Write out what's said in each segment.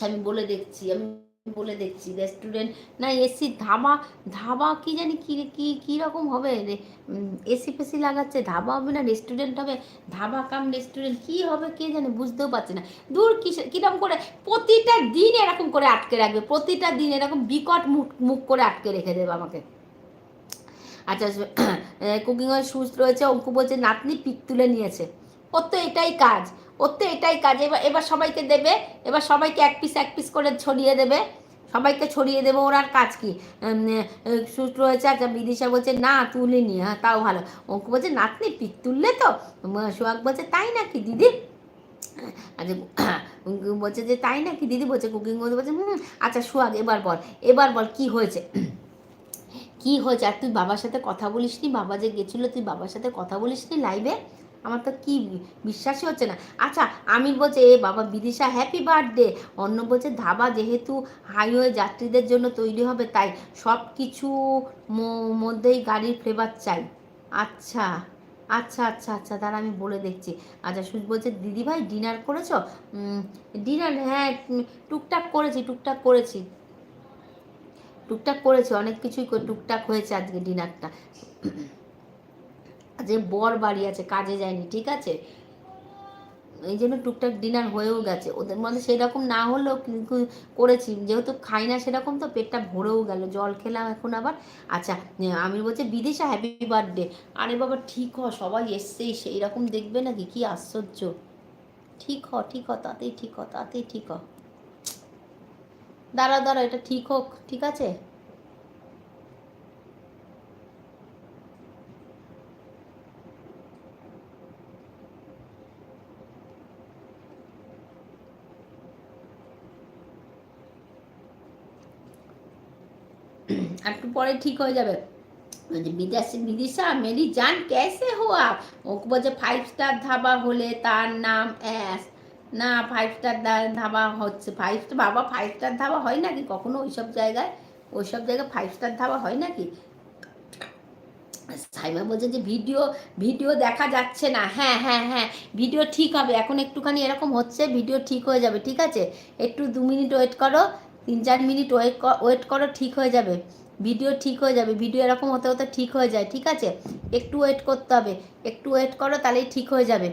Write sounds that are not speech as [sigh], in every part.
আচ্ছা আমি বলে দেখছি, আমি বলে দেখছি। রেস্টুরেন্ট না এসি ধাবা ধাবা কি জানি কি কি, কী রকম হবে এসি ফেসি লাগাচ্ছে, ধাবা হবে না রেস্টুরেন্ট হবে, ধাবা কাম রেস্টুরেন্ট কি হবে কে জানে, বুঝতেও পারছি না। দূর কীরকম করে, প্রতিটা দিন এরকম করে আটকে রাখবে, প্রতিটা দিন এরকম বিকট মুখ মুখ করে আটকে রেখে দেবে আমাকে। আচ্ছা কুকিং [coughs] সুস্থ রয়েছে অঙ্কু বলছে, নাতনি পিক তুলে নিয়েছে। ওর তো এটাই কাজ। ওর তো এটাই কাজ। এবার এবার সবাইকে দেবে, এবার সবাইকে এক পিস এক পিস করে ছড়িয়ে দেবে। সবাইকে ছড়িয়ে দেবো, ওর আর কাজ কি? সুস্থ হয়েছে আচ্ছা বিদিশা বলছে, না, তুলিনি হ্যাঁ তাও ভালো। অঙ্কু বলছে, নাতনি, পিক তুললে তো? সোহাগ বলছে, তাই নাকি, দিদি? আচ্ছা বলছে যে, তাই নাকি, দিদি? বলছে, কুকিং বলতে বলছে, হুম আচ্ছা সোহাগ, এবার বল এবার বল, কি হয়েছে? কি হয়েছে? আর তুই বাবার সাথে কথা বলিস নি বাবা যে গেছিল, তুই বাবার সাথে কথা বলিস নি লাইভে আমার তো কি বিশ্বাসই হচ্ছে না। আচ্ছা আমি বলছে, এ বাবা, বিদিশা হ্যাপি বার্থডে অন্য বলছে, ধাবা যেহেতু হাইওয়ে যাত্রীদের জন্য তৈরি হবে, তাই সব কিছু মধ্যেই গাড়ির ফ্লেভার চাই। আচ্ছা আচ্ছা আচ্ছা আচ্ছা তারা আমি বলে দেখছি। আচ্ছা সুজ বলছে দিদিভাই ডিনার করেছ? ডিনার হ্যাঁ টুকটাক করেছি টুকটাক করেছি। টুকটাক করেছি, অনেক কিছুই টুকটাক হয়েছে আজকে ডিনারটা যে বর বাড়ি আছে, কাজে যায়নি, ঠিক আছে? এই জন্য টুকটাক ডিনার হয়েও গেছে। ওদের মধ্যে সেরকম না হলেও কিন্তু করেছি। যেহেতু খাই না সেরকম তো পেটটা ভরেও গেল। জল খেলাম এখন আবার। আচ্ছা আমি বলছি, বিদেশে হ্যাপি বার্থডে আরে বাবা, ঠিক হ, সবাই এসছেই সেই রকম দেখবে নাকি? কি আশ্চর্য। ঠিক হ ঠিক হ, তাতেই ঠিক হ, তাতেই ঠিক হ। দাঁড়া দাঁড়া এটা ঠিক হোক, ঠিক আছে? একটু পরে ঠিক হয়ে যাবে। বিদেশে, বিদিশা মেরি যান কেসে হো আপ ওকে বলছে ফাইভ স্টার ধাবা হলে তার নাম অ্যাস না ফাইভ স্টার ধাবা হচ্ছে ফাইভ স্টার বাবা ফাইভ স্টার ধাবা হয় নাকি? কখনো ওইসব জায়গায় ওইসব জায়গায় ফাইভ স্টার ধাবা হয় নাকি? সাইমা বলছে যে, ভিডিও ভিডিও দেখা যাচ্ছে না। হ্যাঁ হ্যাঁ হ্যাঁ ভিডিও ঠিক হবে। এখন একটুখানি এরকম হচ্ছে, ভিডিও ঠিক হয়ে যাবে, ঠিক আছে? একটু দু মিনিট ওয়েট করো। তিন চার মিনিট ওয়েট ওয়েট করো, ঠিক হয়ে যাবে। ভিডিও ঠিক হয়ে যাবে। ভিডিও এরকম হতে হতে ঠিক হয়ে যায়, ঠিক আছে? একটু ওয়েট করতে হবে। একটু ওয়েট করো, তাহলেই ঠিক হয়ে যাবে।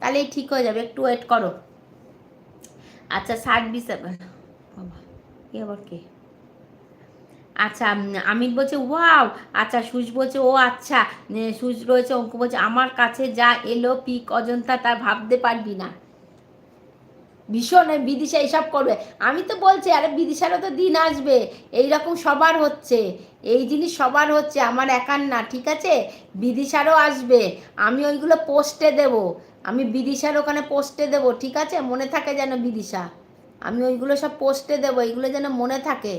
তাহলেই ঠিক হয়ে যাবে। একটু ওয়েট করো। আচ্ছা বিশ কি আবার কে? আচ্ছা আমির বলছে, ওয়াও! আচ্ছা সুজ বলছে, ও আচ্ছা। সুজ রয়েছে, অঙ্ক বলছে, আমার কাছে যা এলো, পিক অজন্তা তার ভাবতে পারবি না। ভীষণ বিদিশা এইসব করবে। আমি তো বলছি, আরে বিদিশারও তো দিন আসবে। এই রকম সবার হচ্ছে। এই জিনিস সবার হচ্ছে, আমার একার না, ঠিক আছে? বিদিশারও আসবে। আমি ওইগুলো পোস্টে দেব। আমি বিদিশার ওখানে পোস্টে দেব, ঠিক আছে? মনে থাকে যেন বিদিশা। আমি ওইগুলো সব পোস্টে দেব, এইগুলো যেন মনে থাকে।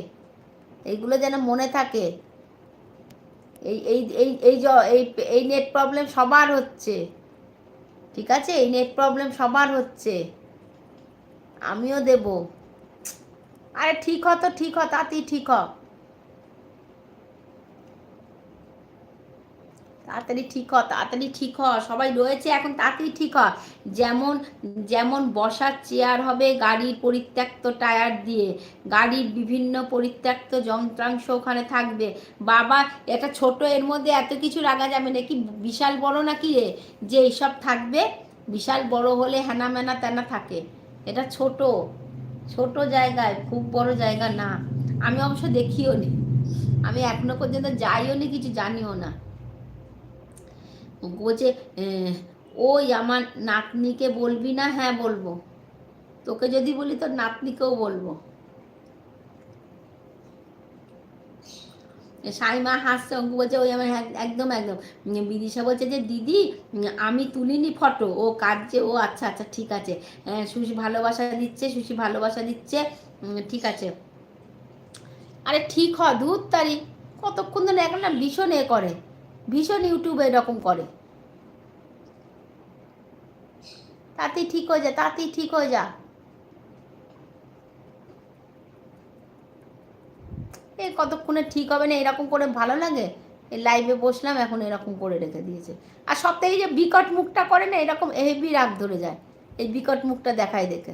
এইগুলো যেন মনে থাকে। এই এই এই এই এই এই নেট প্রবলেম সবার হচ্ছে। ঠিক আছে? এই নেট প্রবলেম সবার হচ্ছে। আমিও দেব। আরে ঠিক হ তো, ঠিক হ তাতেই ঠিক হ। তাড়াতাড়ি ঠিক হ, তাড়াতাড়ি ঠিক হ, সবাই রয়েছে এখন, তাড়াতাড়ি ঠিক হ। যেমন যেমন বসার চেয়ার হবে গাড়ির পরিত্যক্ত টায়ার দিয়ে, গাড়ির বিভিন্ন পরিত্যক্ত যন্ত্রাংশ ওখানে থাকবে। বাবা, এটা ছোট, এর মধ্যে এত কিছু রাখা যাবে নাকি বিশাল বড় নাকি রে? যে এইসব থাকবে, বিশাল বড় হলে হ্যানা ম্যানা তেনা থাকে। এটা ছোট ছোট জায়গায়, খুব বড় জায়গা না। আমি অবশ্য দেখিও নি। আমি এখনও পর্যন্ত যাইও নি, কিছু জানিও না। বলছে ওই আমার নাতনিকে বলবি না? হ্যাঁ বলব। তোকে যদি বলি তোর নাতনিকেও বলব। সাইমা হাসছে অঙ্কু বলছে, ওই আমার একদম একদম। বিদিশা বলছে যে, দিদি আমি তুলিনি ফটো, ও কাঁদছে, ও আচ্ছা আচ্ছা ঠিক আছে। সুশি ভালোবাসা দিচ্ছে, সুশি ভালোবাসা দিচ্ছে ঠিক আছে। আরে ঠিক হ দূর তারি, কতক্ষণ ধরে এখন না ভীষণ এ করে, ভীষণ ইউটিউবে এরকম করে। তাতেই ঠিক হয়ে যা তাতেই ঠিক হয়ে যা এ কতক্ষণে ঠিক হবে না, এরকম করে ভালো লাগে? এই লাইভে বসলাম, এখন এরকম করে রেখে দিয়েছে। আর সব থেকে যে বিকট মুখটা করে না, এরকম হেভি রাগ ধরে যায়। এই বিকট মুখটা দেখায় দেখে।